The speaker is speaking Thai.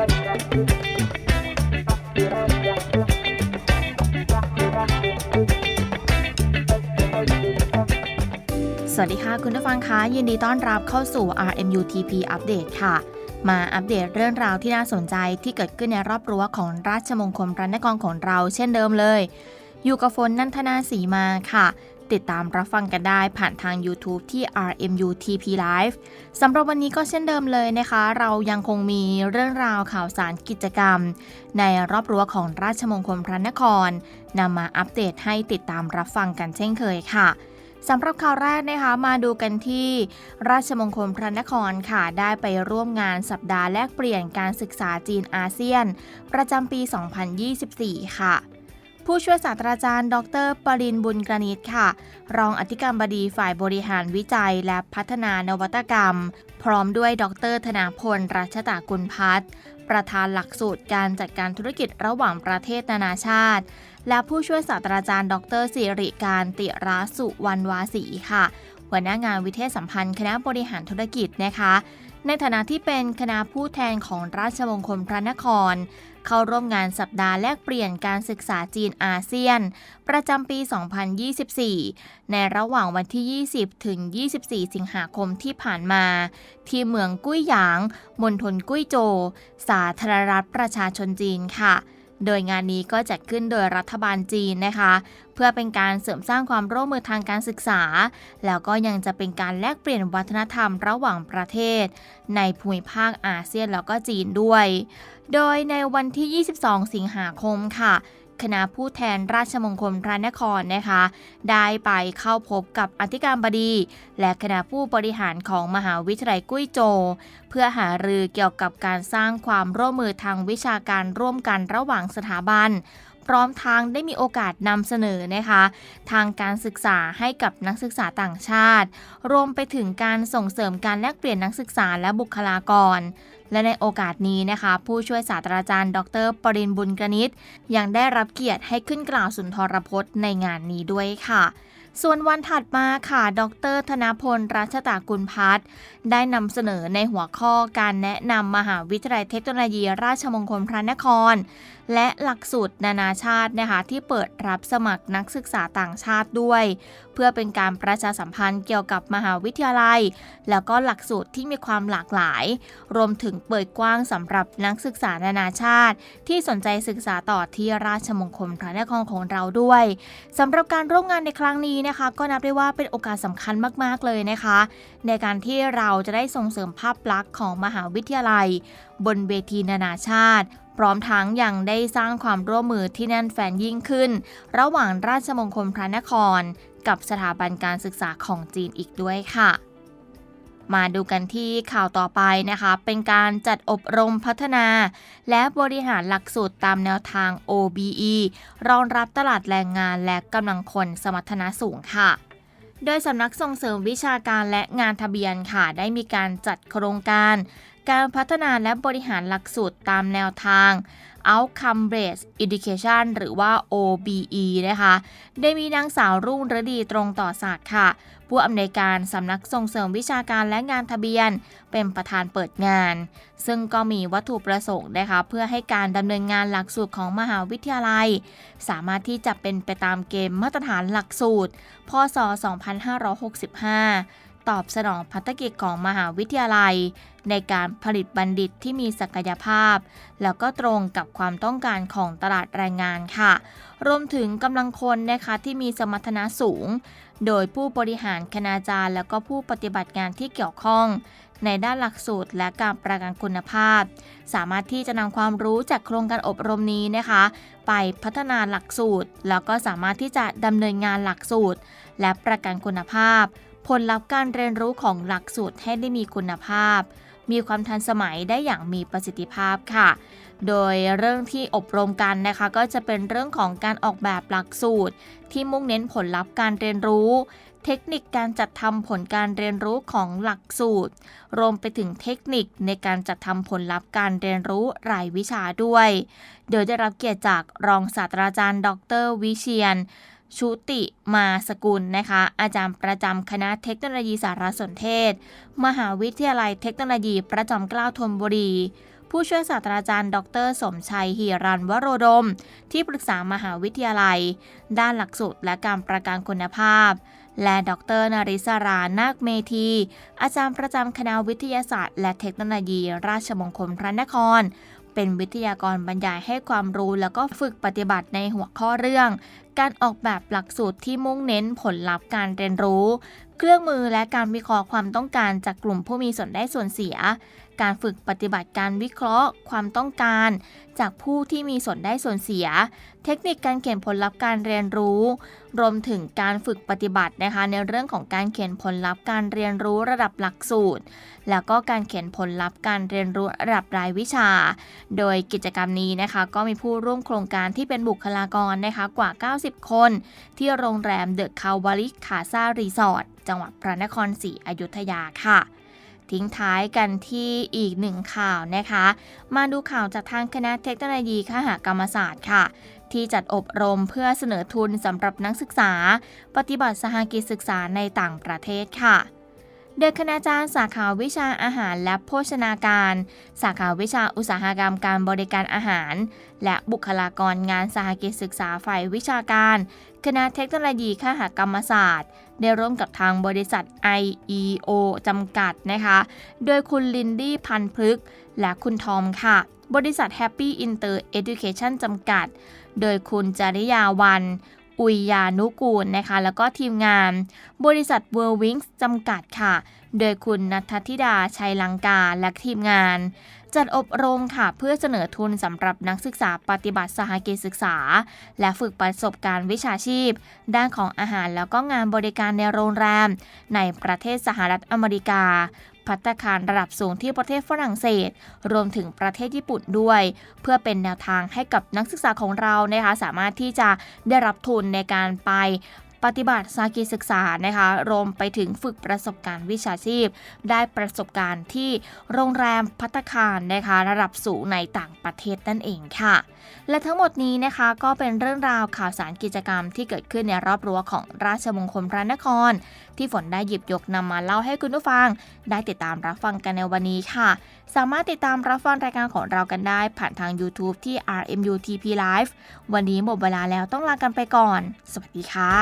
สวัสดีค่ะ คุณผู้ฟังคะยินดีต้อนรับเข้าสู่ RMUTP Update ค่ะ มาอัปเดตเรื่องราวที่น่าสนใจที่เกิดขึ้นในรอบรั้วของราชมงคลพระนครของเราเช่นเดิมเลย อยู่กับฝนนันทนาสีมาค่ะ ติดตามรับฟังกันได้ผ่านทาง YouTube ที่ RMUTP Live สำหรับวันนี้ก็เช่นเดิมเลยนะคะ เรายังคงมีเรื่องราวข่าวสารกิจกรรม ในรอบรั้วของราชมงคลพระนครนำมาอัปเดตให้ติดตามรับฟังกันเช่นเคยค่ะสำหรับข่าวแรกนะคะมาดูกันที่ราชมงคลพระนครค่ะได้ไปร่วมงานสัปดาห์แลกเปลี่ยนการศึกษาจีนอาเซียน ประจำปี 2024 ค่ะ ผู้ช่วยศาสตราจารย์ ดรปรินบุญกรณิตค่ะ รองอธิการบดีฝ่ายบริหารวิจัยและพัฒนานวัตกรรม พร้อมด้วยดรธนาพล รัชตากุลพัฒน์ประธานหลักสูตรการจัดการธุรกิจระหว่างประเทศนานาชาติ และผู้ช่วยศาสตราจารย์ ดรสิริการติราสุวรรณวาสีค่ะ หัวหน้างานวิเทศสัมพันธ์ คณะบริหารธุรกิจนะคะ ในฐานะที่เป็นคณะผู้แทนของราชมงคลพระนคร เข้าร่วมงานสัปดาห์แลกเปลี่ยนการศึกษาจีนอาเซียน ประจำปี 2024 ในระหว่างวันที่ 20 ถึง 24 สิงหาคมที่ผ่านมา ที่เมืองกุ้ยหยาง มณฑลกุ้ยโจว สาธารณรัฐประชาชนจีนค่ะ โดยงานนี้ก็จัดขึ้นโดยรัฐบาลจีนนะคะ เพื่อเป็นการเสริมสร้างความร่วมมือทางการศึกษา แล้วก็ยังจะเป็นการแลกเปลี่ยนวัฒนธรรมระหว่างประเทศ ในภูมิภาคอาเซียนแล้วก็จีนด้วย โดยในวันที่ 22 สิงหาคมค่ะ คณะผู้แทนราชมงคลพระนครนะคะ ได้ไปเข้าพบกับอธิการบดี และคณะผู้บริหารของมหาวิทยาลัยกุ้ยโจวเพื่อหารือเกี่ยวกับการสร้างความร่วมมือทางวิชาการร่วมกันระหว่างสถาบัน พร้อมทางได้มีโอกาสนำเสนอนะคะ ทางการศึกษาให้กับนักศึกษาต่างชาติ รวมไปถึงการส่งเสริมการแลกเปลี่ยนนักศึกษาและบุคลากร และในโอกาสนี้นะคะ ผู้ช่วยศาสตราจารย์ ดร ปรินบุญกนิษยังได้รับเกียรติให้ขึ้นกล่าวสุนทรพจน์ในงานนี้ด้วยค่ะ ส่วนวันถัดมาค่ะ ดร ธนพล รัชตากุลพัฒน์ได้นำเสนอในหัวข้อการแนะนำมหาวิทยาลัยเทคโนโลยี ราชมงคลพระนคร และหลักสูตรนานาชาตินะคะที่เปิดรับสมัครนักศึกษาต่างชาติด้วย เพื่อเป็นการประชาสัมพันธ์เกี่ยวกับมหาวิทยาลัย แล้วก็หลักสูตรที่มีความหลากหลาย รวมถึงเปิดกว้างสำหรับนักศึกษานานาชาติ ที่สนใจศึกษาต่อที่ราชมงคลพระนครของเราด้วยสำหรับการร่วมงานในครั้งนี้นะคะก็นับได้ว่าเป็นโอกาสสำคัญมากๆเลยนะคะ ในการที่เราจะได้ส่งเสริมภาพลักษณ์ของมหาวิทยาลัย บนเวทีนานาชาติ พร้อมทั้งยังได้สร้างความร่วมมือที่แน่นแฟนยิ่งขึ้น ระหว่างราชมงคลพระนคร กับสถาบันการศึกษาของจีนอีกด้วยค่ะ มาดูกันที่ข่าวต่อไปนะคะ เป็นการจัดอบรมพัฒนา และบริหารหลักสูตรตามแนวทาง OBE รองรับตลาดแรงงานและกำลังคนสมรรถนะสูงค่ะ โดยสำนักส่งเสริมวิชาการและงานทะเบียนค่ะ ได้มีการจัดโครงการ การพัฒนาและบริหารหลักสูตรตามแนวทาง Outcome Based Education หรือว่า OBE นะคะ ได้มีนางสาวรุ่งฤดีตรงต่อศาสตร์ค่ะ ผู้อำนวยการสำนักส่งเสริมวิชาการและงานทะเบียน เป็นประธานเปิดงาน ซึ่งก็มีวัตถุประสงค์นะคะ เพื่อให้การดำเนินงานหลักสูตรของมหาวิทยาลัย สามารถที่จะเป็นไปตามเกณฑ์มาตรฐานหลักสูตร พศ 2565 ตอบสนองพัฒกิจของมหาวิทยาลัย ในการผลิตบัณฑิตที่มีศักยภาพ แล้วก็ตรงกับความต้องการของตลาดแรงงานค่ะ รวมถึงกำลังคนนะคะที่มีสมรรถนะสูง โดยผู้บริหารคณาจารย์ แล้วก็ผู้ปฏิบัติงานที่เกี่ยวข้อง ในด้านหลักสูตรและการประกันคุณภาพ สามารถที่จะนำความรู้จากโครงการอบรมนี้นะคะ ไปพัฒนาหลักสูตร แล้วก็สามารถที่จะดำเนินงานหลักสูตร และประกันคุณภาพ ผลลัพธ์การเรียนรู้ของหลักสูตรให้ได้มีคุณภาพ มีความทันสมัยได้อย่างมีประสิทธิภาพค่ะ โดยเรื่องที่อบรมกันนะคะ ก็จะเป็นเรื่องของการออกแบบหลักสูตร ที่มุ่งเน้นผลลัพธ์การเรียนรู้ เทคนิคการจัดทำผลการเรียนรู้ของหลักสูตร รวมไปถึงเทคนิคในการจัดทำผลลัพธ์การเรียนรู้รายวิชาด้วย โดยได้รับเกียรติจากรองศาสตราจารย์ ดร วิเชียน ชุติมาสกุลนะคะ อาจารย์ประจำคณะเทคโนโลยีสารสนเทศ มหาวิทยาลัยเทคโนโลยีประจอมเกล้าธนบุรี ผู้ช่วยศาสตราจารย์ ดร สมชัยฮีรันวโรดม ที่ปรึกษามหาวิทยาลัย ด้านหลักสูตรและการประกันคุณภาพ และดรนริสรา นาคเมธี อาจารย์ประจำคณะวิทยาศาสตร์ และเทคโนโลยี ราชมงคลพระนคร เป็นวิทยากรบรรยายให้ความรู้แล้วก็ฝึกปฏิบัติในหัวข้อเรื่อง การออกแบบหลักสูตรที่มุ่งเน้นผลลัพธ์การเรียนรู้ เครื่องมือและการวิเคราะห์ความต้องการจากกลุ่มผู้มีส่วนได้ส่วนเสีย การฝึกปฏิบัติการวิเคราะห์ ความต้องการ จากผู้ที่มีส่วนได้ส่วนเสีย เทคนิคการเขียนผลลัพธ์การเรียนรู้ รวมถึงการฝึกปฏิบัตินะคะในเรื่องของการเขียนผลลัพธ์การเรียนรู้ระดับหลักสูตร แล้วก็การเขียนผลลัพธ์การเรียนรู้ระดับรายวิชา โดยกิจกรรมนี้นะคะก็มีผู้ร่วมโครงการที่เป็นบุคลากรนะคะกว่า 90 คน ที่โรงแรมเดอะคาวาลิคาซารีสอร์ทจังหวัดพระนครศรีอยุธยาค่ะ ทิ้งท้ายกันที่อีกหนึ่งข่าวนะคะ มาดูข่าวจากทางคณะเทคโนโลยีคหกรรมศาสตร์ค่ะ ที่จัดอบรมเพื่อเสนอทุนสำหรับนักศึกษา ปฏิบัติสหกิจศึกษาในต่างประเทศค่ะโดยคณาจารย์สาขาวิชาอาหารและโภชนาการ สาขาวิชาอุตสาหกรรมการบริการอาหาร และบุคลากรงานสหกิจศึกษาฝ่ายวิชาการ คณะเทคโนโลยีคหกรรมศาสตร์ ได้ร่วมกับทางบริษัท IEO จำกัดนะคะ โดยคุณลินดี้พันพฤกษ์และคุณทอมค่ะ บริษัท Happy Inter Education จำกัด โดยคุณจริยาวัน อุยยานุกูลนะคะ แล้วก็ทีมงาน บริษัท w o r l d w i n g s จำกัดค่ะ โดยคุณนัทธิดาชัยลังกาและทีมงาน จัดอบรมค่ะ เพื่อเสนอทุนสำหรับนักศึกษาปฏิบัติสหกิจศึกษา และฝึกประสบการณ์วิชาชีพ ด้านของอาหารแล้วก็งานบริการในโรงแรม ในประเทศสหรัฐอเมริกา พัตคารระดับสูงที่ประเทศฝรั่งเศส รวมถึงประเทศญี่ปุ่นด้วย เพื่อเป็นแนวทางให้กับนักศึกษาของเรานะคะสามารถที่จะได้รับทุนในการไปปฏิบัติสากิศึกษานะคะรวมไปถึงฝึกประสบการณ์วิชาชีพ ได้ประสบการณ์ที่โรงแรมพัตคารนะคะระดับสูงในต่างประเทศนั่นเองค่ะ และทั้งหมดนี้นะคะก็เป็นเรื่องราวข่าวสารกิจกรรมที่เกิดขึ้นในรอบรั้วของราชมงคลพระนคร ที่ฝนได้หยิบยกนำมาเล่าให้คุณผู้ฟัง ได้ติดตามรับฟังกันในวันนี้ค่ะ สามารถติดตามรับฟังรายการของเรากันได้ผ่านทาง YouTube ที่ RMU TP Live วันนี้หมดเวลาแล้วต้องลากันไปก่อน สวัสดีค่ะ